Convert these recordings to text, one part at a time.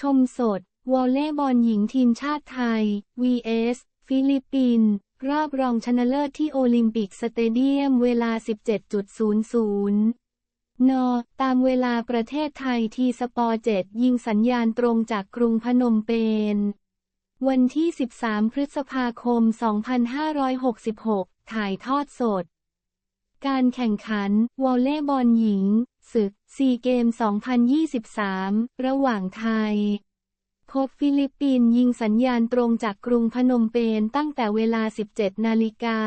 ชมสด วอลเลย์บอลหญิงทีมชาติไทย vs ฟิลิปปินส์รอบรองชนะเลิศที่โอลิมปิกสเตเดียมเวลา 17.00 น ตามเวลาประเทศไทยทีสปอร์7ยิงสัญญาณตรงจากกรุงพนมเปญ วันที่ 13 พฤษภาคม 2566 ถ่ายทอดสด การแข่งขัน วอลเลย์บอลหญิง ศึกซีเกม 2023 ระหว่างไทย พบฟิลิปปินส์ยิงสัญญาณตรงจากกรุงพนมเปญตั้งแต่เวลา 17 นาฬิกา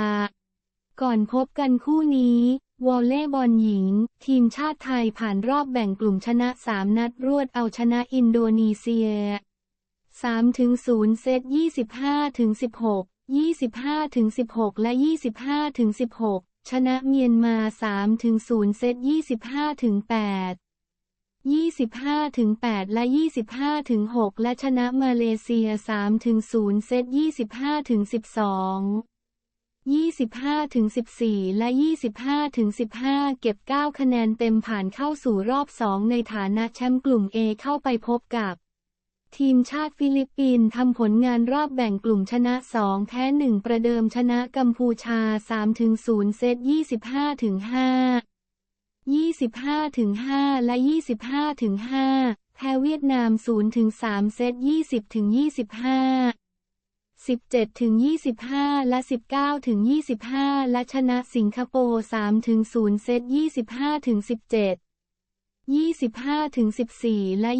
ก่อนพบกันคู่นี้ วอลเลย์บอลหญิง ทีมชาติไทยผ่านรอบแบ่งกลุ่มชนะ 3 นัดรวดเอาชนะอินโดนีเซีย 3-0 เซต 25-16 25-16 และ 25-16 ชนะเมียนมา 3-0 เซต 25-8 25-8 และ 25-6 และชนะมาเลเซีย 3-0 เซต 25-12 25-14 และ 25-15 เก็บ 9 คะแนนเต็มผ่านเข้าสู่รอบ 2 ในฐานะแชมป์กลุ่ม A เข้าไปพบกับ ทีมชาติฟิลิปปินส์ทำผลงานรอบแบ่งกลุ่มชนะ 2 แพ้ 1 ประเดิมชนะกัมพูชา 3-0 เซต 25-5 25-5 และ 25-5 แพ้เวียดนาม 0-3 เซต 20-25 17-25 และ 19-25 และชนะสิงคโปร์ 3-0 เซต 25-17 25-14 และ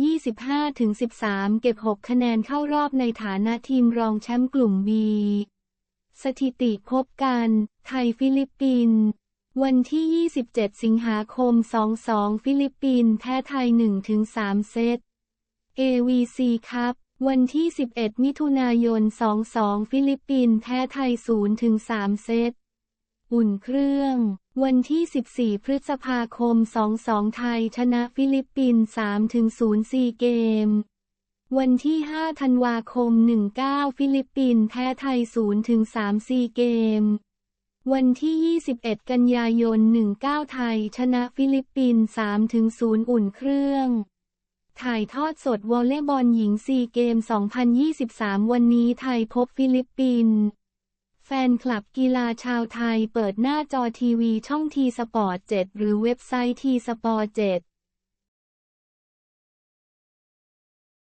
25-13 เก็บ 6 คะแนนเข้ารอบในฐานะทีมรองแชมป์กลุ่ม B สถิติพบกัน ไทยฟิลิปปินส์วันที่ 27 สิงหาคม 22 ฟิลิปปินส์แพ้ไทย 1-3 เซต AVC ครับ วันที่ 11 มิถุนายน 22 ฟิลิปปินส์แพ้ไทย 0-3 เซต อุ่นเครื่อง วันที่ 14 พฤษภาคม 22 ไทย ชนะฟิลิปปินส์3-0ซีเกม วันที่ 5 ธันวาคม 19 ฟิลิปปินส์แพ้ไทย 0-3ซีเกม วันที่ 21 กันยายน 19 ไทย ชนะฟิลิปปินส์3-0 อุ่นเครื่องถ่ายทอดสดวอลเลย์บอลหญิงซีเกม 2023 วันนี้ไทยพบฟิลิปปินส์ แฟนคลับกีฬาชาวไทยเปิดหน้าจอทีวีช่องทีสปอร์ต 7 หรือเว็บไซต์ทีสปอร์ต 7